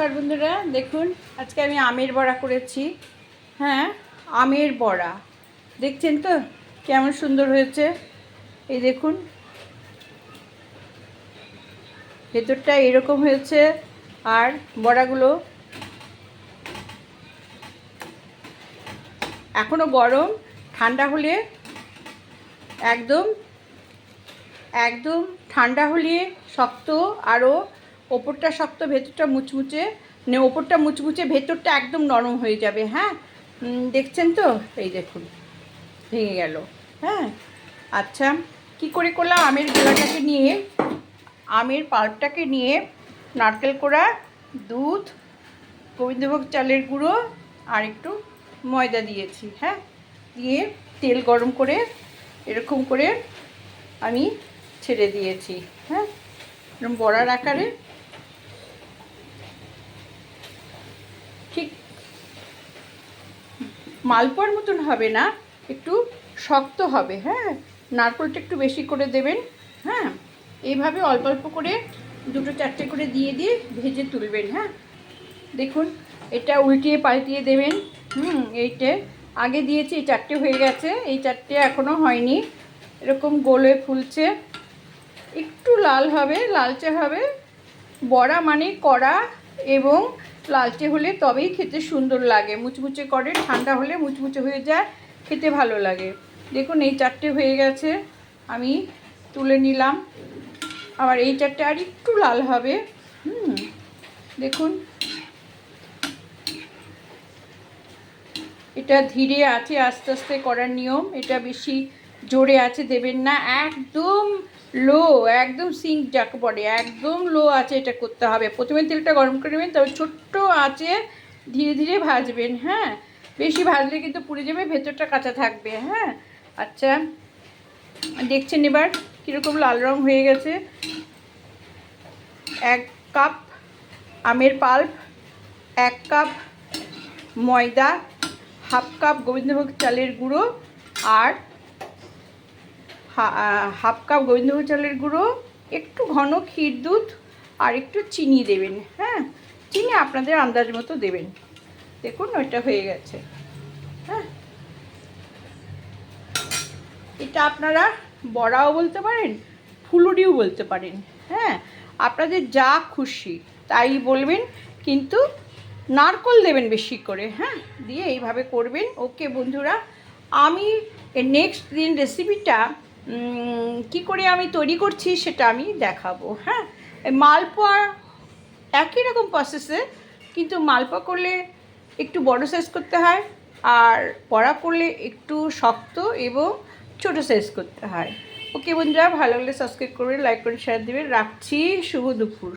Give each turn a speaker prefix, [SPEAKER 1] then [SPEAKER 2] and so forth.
[SPEAKER 1] নমস্কার বন্ধুরা, দেখুন, আজকে আমি আমের বড়া করেছি। হ্যাঁ আমের বড়া। দেখছেন তো কেমন সুন্দর হয়েছে? এই দেখুন। ভেতরটা এরকম হয়েছে, আর বড়াগুলো এখনও গরম, ঠান্ডা হলে একদম একদম ঠান্ডা হলে শক্ত আরও ওপরটা শক্ত, ভেতরটা মুচমুচে মানে ওপরটা মুচমুচে, ভেতরটা একদম নরম হয়ে যাবে হ্যাঁ? দেখছেন তো? এই দেখুন, ভেঙে গেল হ্যাঁ? আচ্ছা কি করে করলাম? আমের গোলাটাকে নিয়ে, আমের পাল্পটাকে নিয়ে নারকেল কোড়া, দুধ, গোবিন্দভোগ চালের গুঁড়ো আর একটু ময়দা দিয়েছি হ্যাঁ? দিয়ে তেল গরম করে, এরকম করে আমি ছেড়ে দিয়েছি হ্যাঁ? বড়ার আকারে মালপোয়ার মতন হবে না, একটু শক্ত হবে হ্যাঁ? নারকলটা একটু বেশি করে দেবেন হ্যাঁ? এইভাবে অল্প অল্প করে দুটো চারটে করে দিয়ে দিয়ে ভেজে তুলবেন হ্যাঁ? দেখুন, এটা উল্টিয়ে পাল্টিয়ে দেবেন, হুম, এইটে। আগে দিয়েছি, এই চারটে হয়ে গেছে, এই চারটে এখনও হয়নি। এরকম গোলে ফুলছে। একটু লাল হবে, লালচে হবে। বড়া মানে কড়া এবং লালচে হলে তবেই খেতে সুন্দর লাগে। মুচমুচে করে, ঠান্ডা হলে মুচমুচে হয়ে যায়, খেতে ভালো লাগে। দেখুন, এই চারটে হয়ে গেছে। আমি তুলে নিলাম। আবার এই চারটে আর একটু লাল হবে। হুম, দেখুন। এটা ধীরে আছে, আস্তে আস্তে করার নিয়ম। এটা বেশি জোরে আছে দেবেন না, একদম লো একদম সিঙ্ক যাকে পড়ে একদম লো আছে এটা করতে হবে। প্রথমে তেলটা গরম করে নেবেন, তারপর ছোট্ট আছে ধীরে ধীরে ভাজবেন হ্যাঁ? বেশি ভাজলে কিন্তু পুড়ে যাবে, ভেতরটা কাঁচা থাকবে হ্যাঁ? আচ্ছা দেখছেন এবার কীরকম লাল রং হয়ে গেছে। এক কাপ আমের পাল্প, এক কাপ ময়দা, হাফ কাপ গোবিন্দভোগ চালের গুঁড়ো আর হাফ কাপ গোবিন্দভোগ চালের গুঁড়ো, একটু ঘন ক্ষীর দুধ আর একটু চিনি দেবেন হ্যাঁ? চিনি আপনাদের আন্দাজ মতো দেবেন। দেখুন, ওইটা হয়ে গেছে হ্যাঁ? এটা আপনারা বড়াও বলতে পারেন, ফুলুরিও বলতে পারেন হ্যাঁ? আপনাদের যা খুশি তাই বলবেন, কিন্তু নারকল দেবেন বেশি করে হ্যাঁ? দিয়ে এইভাবে করবেন। ওকে, বন্ধুরা, আমি নেক্সট দিন রেসিপিটা কি করে আমি তৈরি করছি সেটা আমি দেখাবো হ্যাঁ? মালপোয়া একই রকম প্রসেসে কিন্তু মালপোয়া করলে একটু বড় সাইজ করতে হয় আর পড়া করলে একটু শক্ত এবং ছোট সাইজ করতে হয়। ওকে বন্ধুরা, ভালো লাগলে সাবস্ক্রাইব করবেন লাইক করে শেয়ার দেবেন রাখছি, শুভ দুপুর।